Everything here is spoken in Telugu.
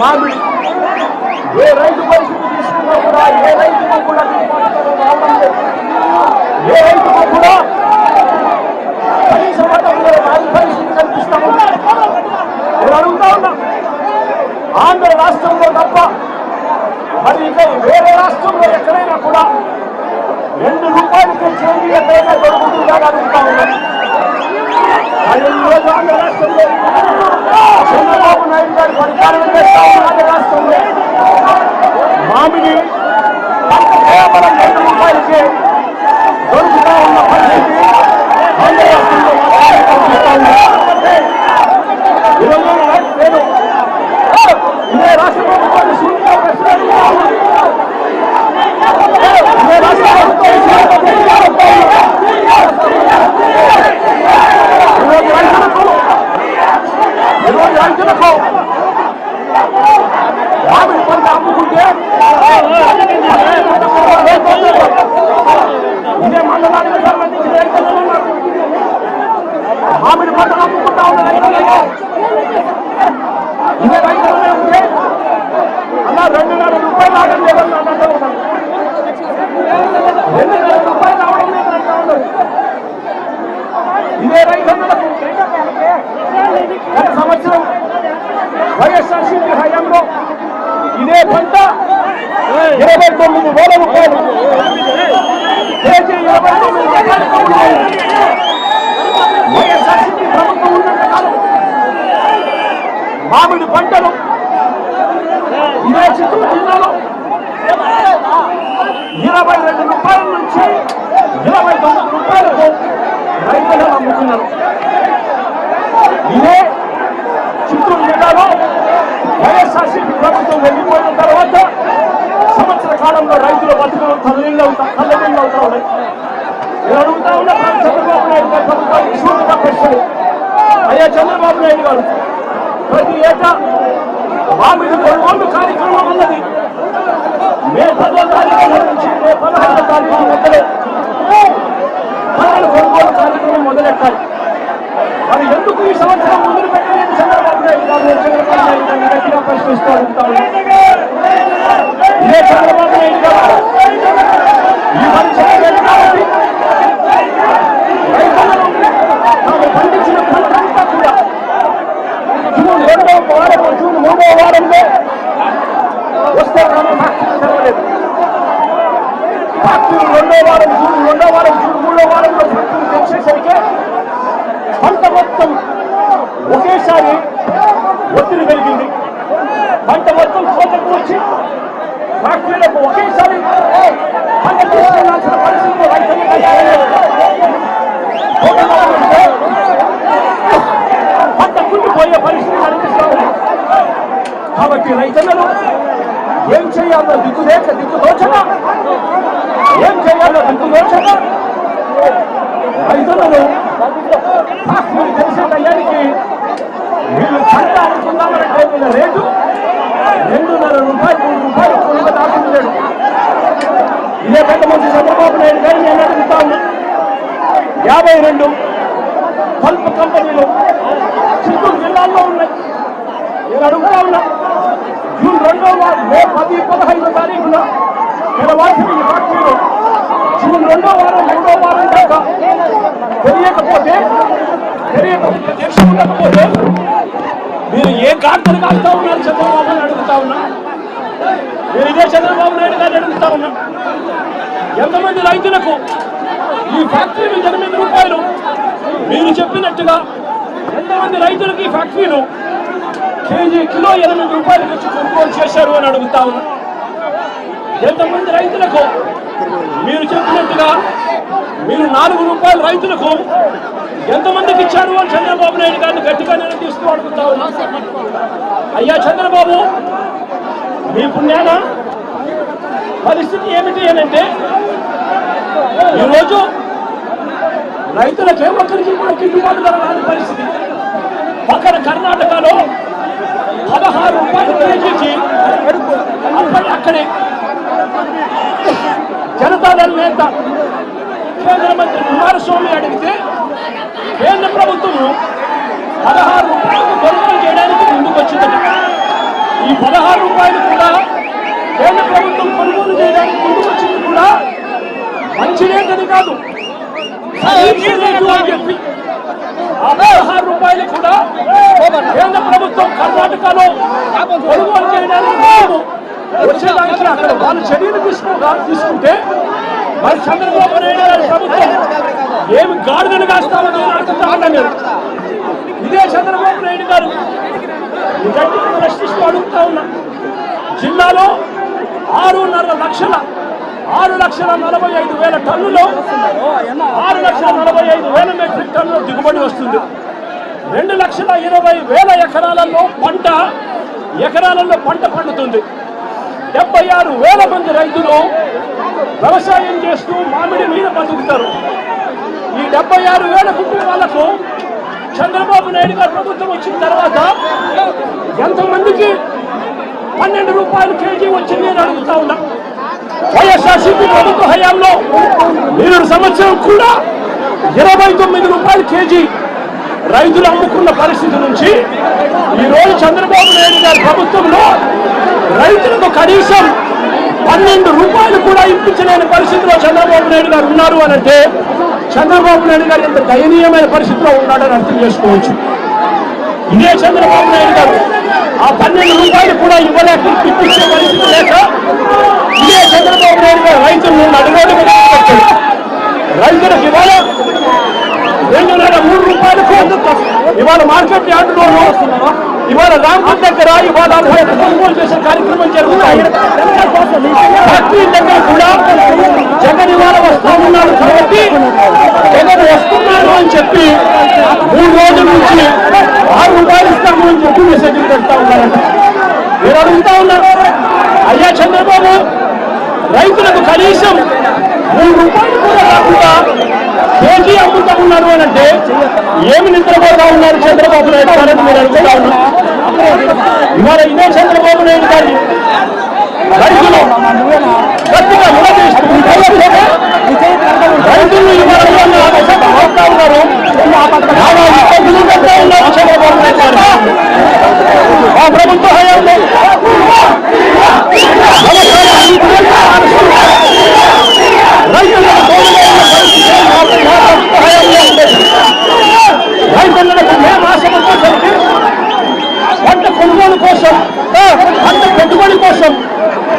మామిడి. ఏ రైతు పరిస్థితి తీసుకున్నా కూడా ఏ రైతుకు కూడా ఏ రైతుకు కూడా కనీసం పరిస్థితి కనిపిస్తా ఉంది. నేను అడుగుతా ఉన్నా. ఆంధ్ర రాష్ట్రంలో తప్ప మరి ఇక వేరే రాష్ట్రంలో ఎక్కడైనా కూడా రెండు రూపాయలకి చేంజ్ ఎక్కడైనా దొరుకుతుందా అడుగుతా ఉన్నాను కానీ ఈరోజు ఆంధ్ర రాష్ట్రంలో చంద్రబాబు నాయుడు గారు పరిపాలన చేస్తా ఉన్న ఆంధ్ర రాష్ట్రంలో మామిడి పంట కేవలం రెండు రూపాయలకి దొరుకుతా ఉన్న పరిస్థితి ఆంధ్ర రాష్ట్రంలో మాత్రమే కనిపిస్తా ఉంది. ఈరోజు నేను ఇదే రాష్ట్ర ప్రభుత్వాన్ని సూటిగా ప్రశ్న అడుగుతా ఉన్నాను. ఇదే రాష్ట్ర ప్రభుత్వాన్ని సూటిగా ప్రశ్న అడుగుతా ఉన్నాను. ఈరోజు రైతులకు ఈరోజు రైతులకు మామిడి పంట అమ్ముకుంటే ఇదే మండలానికి సంబంధించిన రైతులు ఉన్నారు. మామిడి పంటలు అమ్ముకుంటా ఉన్న రైతులకు ఇదే రైతులనే ఉంటే అలా రెండున్నర రూపాయలు ఆగం లేదని అంటూ ఉన్నారు రెండున్నర రూపాయలు అవడం లేదని అంటూ ఉన్నారు ఇదే రైతులకు గత సంవత్సరం వైఎస్ఆర్సీపీ హయాంలో ఇదే పంట ఇరవై తొమ్మిది వేల రూపాయలు కేజీ ఇరవై తొమ్మిది రూపాయలకు ఉండేది. వైఎస్ఆర్సీపీ ప్రభుత్వం ఉన్నంత కాలం మామిడి పంటలు ఇదే చిత్తూరు జిల్లాలో ఇరవై రెండు రూపాయల నుంచి ఇరవై తొమ్మిది రూపాయలకు రైతులు అమ్ముతున్నారు ఇదే చిత్తూరు జిల్లాలో వైఎస్ఆర్సీపీ ప్రభుత్వం వెళ్ళిపోయిన తర్వాత సంవత్సర కాలంలో రైతుల అవుతా తల్లిళ్ళు అవుతా ఉన్నాయి నేను అడుగుతా ఉన్నా చంద్రబాబు నాయుడు అయ్యా చంద్రబాబు నాయుడు గారు ప్రతి ఏటా మామిడి కొనుగోలు కార్యక్రమం ఉన్నది మే పదో తారీఖు నుంచి మే పదహారో తారీఖు మొదలై పనులు కొనుగోలు కార్యక్రమం మొదలెట్టాలి. మరి ఎందుకు ఈ సంవత్సరం మొదలు పెట్టలేదు చంద్రబాబు నాయుడు గారు? చంద్రబాబు నాయుడు గారు గట్టిగా ప్రశ్నిస్తూ ఉంటాను ఇదే చంద్రబాబు నాయుడు గారు ఈ పని చేయలేదు కాబట్టి రైతులను తాము పండించిన పంటంతా కూడా జూన్ రెండవ వారం జూన్ మూడవ వారంలో వస్తే కానీ ఫ్యాక్టరీ తెరవలేదు ఫ్యాక్టరీ రెండో వారం జూన్ రెండో వారం జూన్ మూడో వారంలో ఫ్యాక్టరీ తెచ్చేసరికి పంట మొత్తం ఒకేసారి ఒత్తిడి పెరిగింది. పంట మొత్తం కోతకు వచ్చి ఫ్యాక్టరీలకు ఒకేసారి పంట తీసుకెళ్ళాల్సిన పరిస్థితులు రైతులు పంట కుండిపోయే పరిస్థితి కనిపిస్తా కాబట్టి రైతన్నలు ఏం చేయాలో దిక్కులేక దిక్కుదోచక ఏం చేయాలో దిక్కుదోచక రైతులను ఫ్యాక్టరీ తెలిసే టయానికి వీళ్ళు పంట అనుకుందామంటే వీళ్ళ రేటు రెండున్నర రూపాయలు మూడు రూపాయలు కొనుగోలు దాచుకున్నాడు ఇదే పెద్ద మంచి చంద్రబాబు నాయుడు గారిని నేను అడుగుతా ఉన్నా యాభై రెండు పల్ప్ కంపెనీలు చిత్తూరు జిల్లాల్లో ఉన్నాయి. నేను అడుగుతా ఉన్నా జూన్ రెండవ మే పది పదహైదు తారీఖున తెరవాల్సిన ఈ జూన్ రెండో వారం రెండో వారం దాకా తెలియకపోతే తెలియకపోతే తెలుసుకోలేకపోతే మీరు ఏ గార్తలు కాస్తా ఉన్నారు? చంద్రబాబు నాయుడు అడుగుతా ఉన్నా? మీరు ఇదే చంద్రబాబు నాయుడు గారిని అడుగుతా ఉన్నా? ఎంతమంది రైతులకు ఈ ఫ్యాక్టరీలు ఎనిమిది రూపాయలు? మీరు చెప్పినట్టుగా ఎంతమంది రైతులకు ఈ ఫ్యాక్టరీలు కేజీ కిలో ఎనిమిది రూపాయలు వచ్చి కొనుగోలు చేశారు అని అడుగుతా ఉన్నా? ఎంతమంది రైతులకు మీరు చెప్పినట్టుగా మీరు నాలుగు రూపాయలు రైతులకు ఎంతమందికి ఇచ్చారు అని చంద్రబాబు నాయుడు గారిని గట్టిగా నేను తీస్తూ అడుగుతా ఉన్నా. అయ్యా చంద్రబాబు మీ పుణ్యాన పరిస్థితి ఏమిటి అంటే ఈరోజు రైతులకే ఒక్కరికి కూడా గిట్టుబాటు ధర రాని పరిస్థితి. పక్కన కర్ణాటకలో పదహారు రూపాయలు కేజీకి అక్కడే జనతాదళ నేత కేంద్ర మంత్రి కుమారస్వామి అడిగితే కేంద్ర ప్రభుత్వం పదహారు రూపాయలకు కొనుగోలు చేయడానికి ముందుకు వచ్చింది ఈ పదహారు రూపాయలు కూడా కేంద్ర ప్రభుత్వం కొనుగోలు చేయడానికి ముందుకు వచ్చింది కూడా మంచిదేంటది కాదు. చెప్పి ఆ పదహారు రూపాయలు కూడా కేంద్ర ప్రభుత్వం కర్ణాటకలో కొనుగోలు చేయడానికి వచ్చేదానికి అక్కడ వాళ్ళు చర్యలు తీసుకు తీసుకుంటే మరి చంద్రబాబు నాయుడు గారి ప్రభుత్వం ఏమి గాడిదలు కాస్తామని నేను అడుగుతా ఉన్నాను ఇదే చంద్రబాబు నాయుడు గారు ఈ గట్టిగా ప్రశ్నిస్తూ అడుగుతా ఉన్నా. జిల్లాలో ఆరున్నర లక్షల ఆరు లక్షల నలభై ఐదు వేల టన్నులు ఆరు లక్షల నలభై ఐదు వేల మెట్రిక్ టన్నుల దిగుబడి వస్తుంది. రెండు లక్షల ఇరవై వేల ఎకరాలలో పంట ఎకరాలలో పంట పండుతుంది. డెబ్బై ఆరు వేల మంది రైతులు వ్యవసాయం చేస్తూ మామిడి మీద బతుకుతారు ఈ డెబ్బై ఆరు వేల కుటుంబాలకు చంద్రబాబు నాయుడు గారు ప్రభుత్వం వచ్చిన తర్వాత ఎంతమందికి పన్నెండు రూపాయలు కేజీ వచ్చింది అని అడుగుతా ఉన్నా. వైఎస్ఆర్సీపీ ప్రభుత్వ హయాంలో మీరు సంవత్సరం కూడా ఇరవై తొమ్మిది రూపాయలు కేజీ రైతులు అమ్ముకున్న పరిస్థితి నుంచి ఈ రోజు చంద్రబాబు నాయుడు గారి ప్రభుత్వంలో రైతులకు కనీసం పన్నెండు రూపాయలు కూడా ఇప్పించలేని పరిస్థితిలో చంద్రబాబు నాయుడు గారు ఉన్నారు అని అంటే చంద్రబాబు నాయుడు గారు ఎంత దయనీయమైన పరిస్థితిలో ఉన్నాడని అర్థం చేసుకోవచ్చు. ఇదే చంద్రబాబు నాయుడు గారు ఆ పన్నెండు రూపాయలు కూడా ఇవ్వలేక ఇప్పించే పరిస్థితి లేక ఇదే చంద్రబాబు నాయుడు గారు రైతులు అడగడం రైతులకు ఇవాళ రెండున్నర మూడు రూపాయలకు ఇవాళ మార్కెట్ యార్డులోనూ ఇవాళ రాంపూర్ దగ్గర ఇవాళ కొనుగోలు చేసే కార్యక్రమం జరుగుతాయి. ఫ్యాక్టరీ దగ్గర కూడా జగన్ ఇవాళ వస్తా ఉన్నాడు కాబట్టి జగన్ వస్తున్నాడు అని చెప్పి మూడు రోజుల నుంచి ఆరు రూపాయలు ఇస్తాము అని చెప్పి మెసేజ్లు పెడతా ఉన్నారంట. మీరు అడుగుతా ఉన్నారు అయ్యా చంద్రబాబు రైతులకు కనీసం మూడు రూపాయలు కూడా రాకుండా కేజీ అమ్ముతా ఉన్నారు అని అంటే ఏమి నిద్రపోతా ఉన్నారు చంద్రబాబు నాయుడు గారు మీరు అడుగుతా ఉన్నారు. ఇవాళ ఇదే చంద్రబాబు నాయుడు గారు రైతులు గట్టిగా